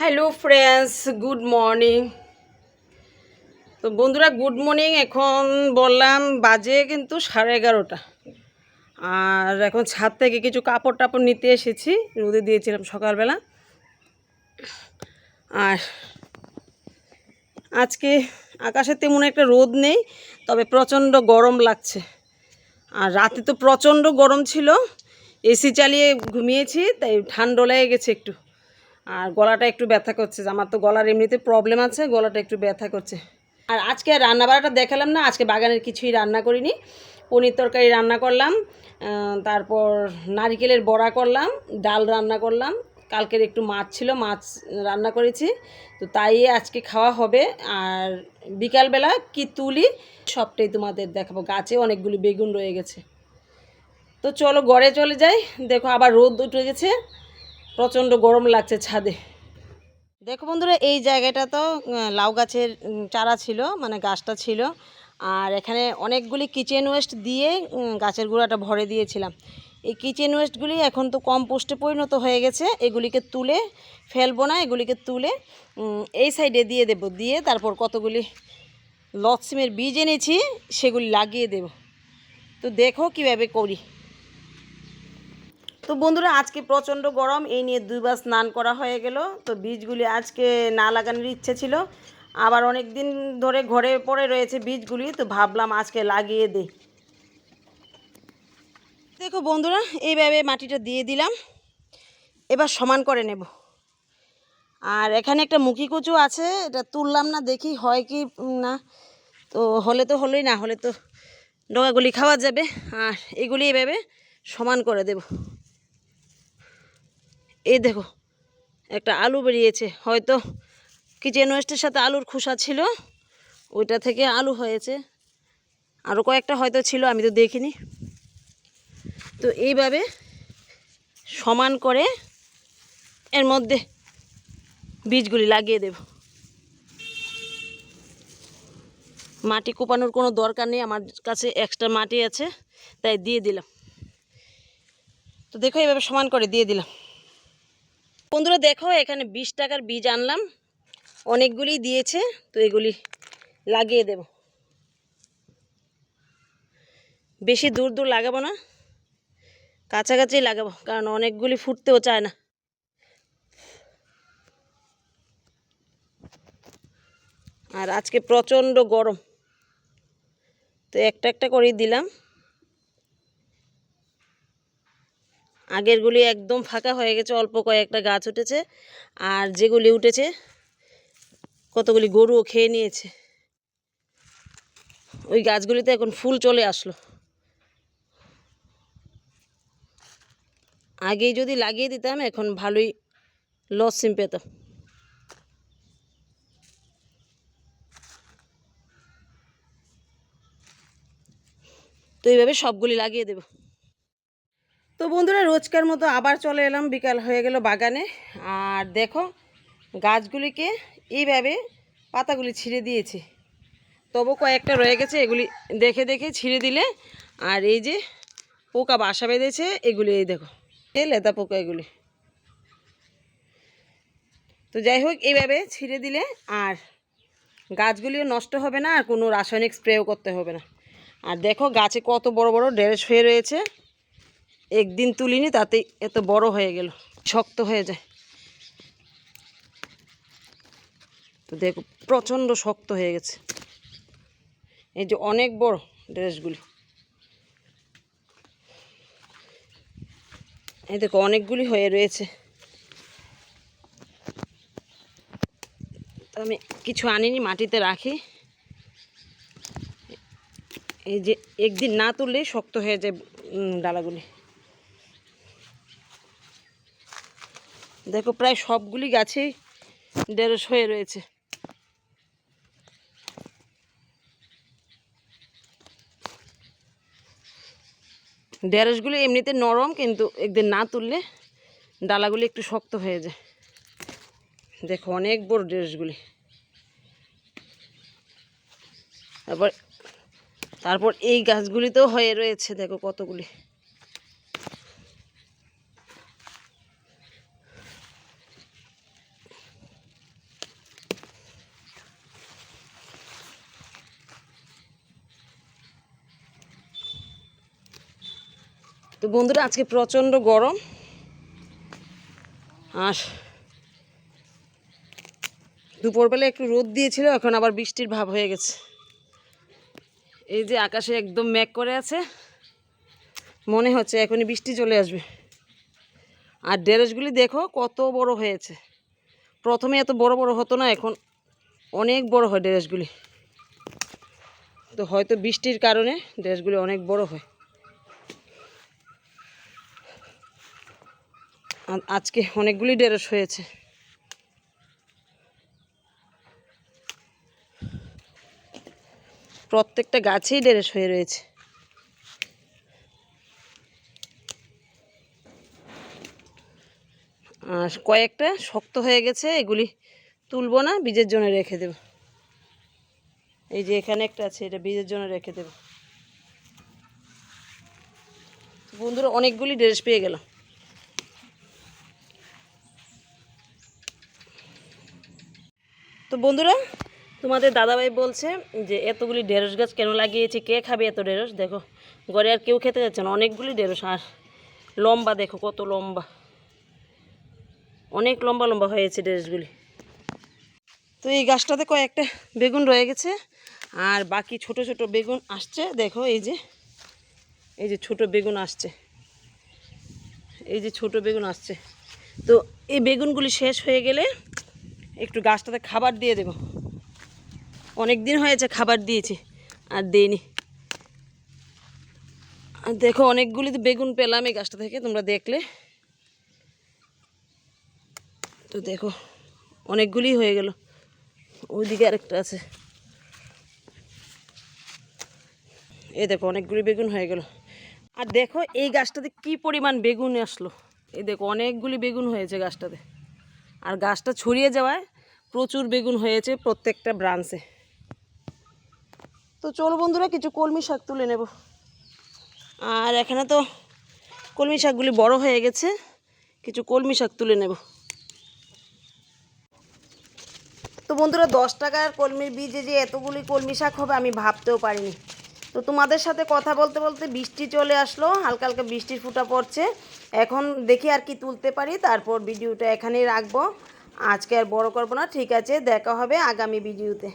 Hello friends good morning তো বন্ধুরা good morning এখন বললাম বাজে কিন্তু সাড়ে এগারোটা। আর এখন ছাদ থেকে কিছু কাপড় টাপড় নিতে এসেছি। রোদে দিয়েছিলাম সকালবেলা। আর আজকে আকাশে তেমন একটা রোদ নেই, তবে প্রচণ্ড গরম লাগছে। আর রাতে তো প্রচণ্ড গরম ছিল। এসি চালিয়ে ঘুমিয়েছি, তাই ঠান্ডা লেগে গেছে একটু। আর গলাটা একটু ব্যথা করছে, আমার তো গলার এমনিতে প্রবলেম আছে, গলাটা একটু ব্যথা করছে। আর আজকে রান্না বাড়াটা দেখালাম না, আজকে বাগানের কিছুই রান্না করিনি। পনির তরকারি রান্না করলাম তারপর নারকেলের বড়া করলাম, ডাল রান্না করলাম। কালকের একটু মাছ ছিল, মাছ রান্না করেছি, তো তাই আজকে খাওয়া হবে। আর বিকালবেলা কি তুলি, সবটাই তোমাদের দেখাবো। গাছে অনেকগুলি বেগুন রয়ে গেছে। তো চলো গড়ে চলে যাই, দেখো আবার রোদ উঠে গেছে। প্রচণ্ড গরম লাগছে ছাদে। দেখো বন্ধুরা, এই জায়গাটা তো লাউ গাছের চারা ছিল মানে গাছটা ছিল। আর এখানে অনেকগুলি কিচেন ওয়েস্ট দিয়ে গাছের গোড়াটা ভরে দিয়েছিলাম। এই কিচেন ওয়েস্টগুলি এখন তো কম্পোস্টে পরিণত হয়ে গেছে। এগুলিকে তুলে ফেলব না, এগুলিকে তুলে এই সাইডে দিয়ে দেব। দিয়ে তারপর কতগুলি লটসিমের বীজ এনেছি, সেগুলি লাগিয়ে দেব। তো দেখো কীভাবে করি। তো বন্ধুরা, আজকে প্রচণ্ড গরম, এই নিয়ে দুইবার স্নান করা হয়ে গেল। তো বীজগুলি আজকে না লাগানোর ইচ্ছে ছিল। আবার অনেক দিন ধরে ঘরে পড়ে রয়েছে বীজগুলি, তো ভাবলাম আজকে লাগিয়ে দিই। দেখো বন্ধুরা, এইভাবে মাটিটা দিয়ে দিলাম। এবার সমান করে নেব। আর এখানে একটা মুখি কুচু আছে, এটা তুললাম না, দেখি হয় কি না। তো হলে তো হলোই না, হলে তো ডগাগুলি খাওয়া যাবে। আর এগুলি এভাবে সমান করে দেব। এই দেখো, একটা আলু বেরিয়েছে। হয়তো কিচেন ওয়েস্টের সাথে আলুর খোসা ছিল, ওইটা থেকে আলু হয়েছে। আরও কয়েকটা হয়তো ছিল, আমি তো দেখিনি। তো এইভাবে সমান করে এর মধ্যে বীজগুলি লাগিয়ে দেব। মাটি কোপানোর কোনো দরকার নেই, আমার কাছে এক্সট্রা মাটি আছে, তাই দিয়ে দিলাম। তো দেখো এইভাবে সমান করে দিয়ে দিলাম। বন্ধুরা দেখো, এখানে বিশ টাকার বীজ আনলাম। অনেকগুলি দিয়েছে, তো এগুলি লাগিয়ে দেব। বেশি দূর দূর লাগাবো না, কাছাকাছি লাগাবো, কারণ অনেকগুলি ফুটতেও চায় না। আর আজকে প্রচণ্ড গরম, তো একটা একটা করেই দিলাম। আগেরগুলি একদম ফাঁকা হয়ে গেছে, অল্প কয়েকটা গাছ উঠেছে। আর যেগুলি উঠেছে, কতগুলি গরুও খেয়ে নিয়েছে। ওই গাছগুলিতে এখন ফুল চলে আসলো। আগেই যদি লাগিয়ে দিতাম, এখন ভালোই লস সিম পেতাম। তো এইভাবে সবগুলি লাগিয়ে দেবো। তো বন্ধুরা, রোজকার মতো আবার চলে এলাম, বিকাল হয়ে গেল বাগানে। আর দেখো, গাছগুলিকে এইভাবে পাতাগুলি ছিঁড়ে দিয়েছি। তবু কয়েকটা রয়ে গেছে, এগুলি দেখে দেখে ছিঁড়ে দিলে। আর এই যে পোকা বাসা বেঁধেছে, এগুলি এই দেখো, এই লেদা পোকা এগুলি। তো যাই হোক, এইভাবে ছিঁড়ে দিলে আর গাছগুলিও নষ্ট হবে না, আর কোনো রাসায়নিক স্প্রেও করতে হবে না। আর দেখো, গাছে কত বড় বড় ড্রেস হয়ে রয়েছে। একদিন তুলিনি, তাতেই এত বড় হয়ে গেল, শক্ত হয়ে যায়। তো দেখো, প্রচণ্ড শক্ত হয়ে গেছে। এই যে অনেক বড় ড্রেসগুলি। এই দেখো, অনেকগুলি হয়ে রয়েছে। আমি কিছু আনিনি, মাটিতে রাখি। এই যে একদিন না তুললেই শক্ত হয়ে যায় ডালাগুলি। দেখো প্রায় সবগুলি গাছেই ঢেঁড়স হয়ে রয়েছে। ঢেঁড়সগুলি এমনিতে নরম, কিন্তু একদিন না তুললে ডালাগুলি একটু শক্ত হয়ে যায়। দেখো অনেক বড় ঢেঁড়সগুলি। তারপর তারপর এই গাছগুলিতেও হয়ে রয়েছে, দেখো কতগুলি। তো বন্ধুরা, আজকে প্রচণ্ড গরম। আর দুপুরবেলা একটু রোদ দিয়েছিল, এখন আবার বৃষ্টির ভাব হয়ে গেছে। এই যে আকাশে একদম মেঘ করে আছে, মনে হচ্ছে এখনই বৃষ্টি চলে আসবে। আর ড্রেসগুলি দেখো, কত বড় হয়েছে। প্রথমে এত বড় বড় হতো না, এখন অনেক বড় হয় ড্রেসগুলি তো হয়তো বৃষ্টির কারণে ড্রেসগুলি অনেক বড় হয়। আজকে অনেকগুলি ড্রেস হয়েছে। প্রত্যেকটা গাছেই ড্রেস হয়ে রয়েছে। আর কয়েকটা শক্ত হয়ে গেছে, এগুলি তুলবো না, বীজের জন্য রেখে দেব। এই যে এখানে একটা আছে, এটা বীজের জন্য রেখে দেব। বন্ধুরা, অনেকগুলি ড্রেস পেয়ে গেলাম। তো বন্ধুরা, তোমাদের দাদাভাই বলছে যে, এতগুলি ঢেঁড়স গাছ কেন লাগিয়েছি? কে খাবে এত ঢেঁড়স? দেখো, ঘরে আর কেউ খেতে যাচ্ছে না। অনেকগুলি ঢেঁড়স, আর লম্বা দেখো কত লম্বা। অনেক লম্বা লম্বা হয়েছে ঢেঁড়সগুলি। তো এই গাছটাতে কয়েকটা বেগুন রয়ে গেছে, আর বাকি ছোট ছোট বেগুন আসছে। দেখো, এই যে এই যে ছোট বেগুন আসছে। এই যে ছোট বেগুন আসছে। তো এই বেগুনগুলি শেষ হয়ে গেলে একটু গাছটাতে খাবার দিয়ে দেব। অনেক দিন হয়েছে খাবার দিয়েছি, আর দিইনি। আর দেখো, অনেকগুলি তো বেগুন পেলাম এই গাছটা থেকে, তোমরা দেখলে। তো দেখো, অনেকগুলি হয়ে গেল। ওইদিকে আরেকটা আছে। এ দেখো, অনেকগুলি বেগুন হয়ে গেল। আর দেখো, এই গাছটাতে কি পরিমাণ বেগুন আসলো। এই দেখো, অনেকগুলি বেগুন হয়েছে গাছটাতে। আর গাছটা ছড়িয়ে যাওয়ায় প্রচুর বেগুন হয়েছে প্রত্যেকটা ব্রাঞ্চে। তো চলো বন্ধুরা, কিছু কলমি শাক তুলে নেব। আর এখানে তো কলমি শাকগুলি বড় হয়ে গেছে, কিছু কলমি শাক তুলে নেব। তো বন্ধুরা, দশ টাকার কলমির বীজে যে এতগুলি কলমি শাক হবে আমি ভাবতেও পারিনি। তো তোমাদের সাথে কথা বলতে বলতে বৃষ্টি চলে আসলো হালকা হালকা বৃষ্টির ফুটা পড়ছে। এখন দেখি আর কি তুলতে পারি, তারপর ভিডিওটা এখানেই রাখব। আজকে আর বড় করব না, ঠিক আছে, দেখা হবে আগামী ভিডিওতে।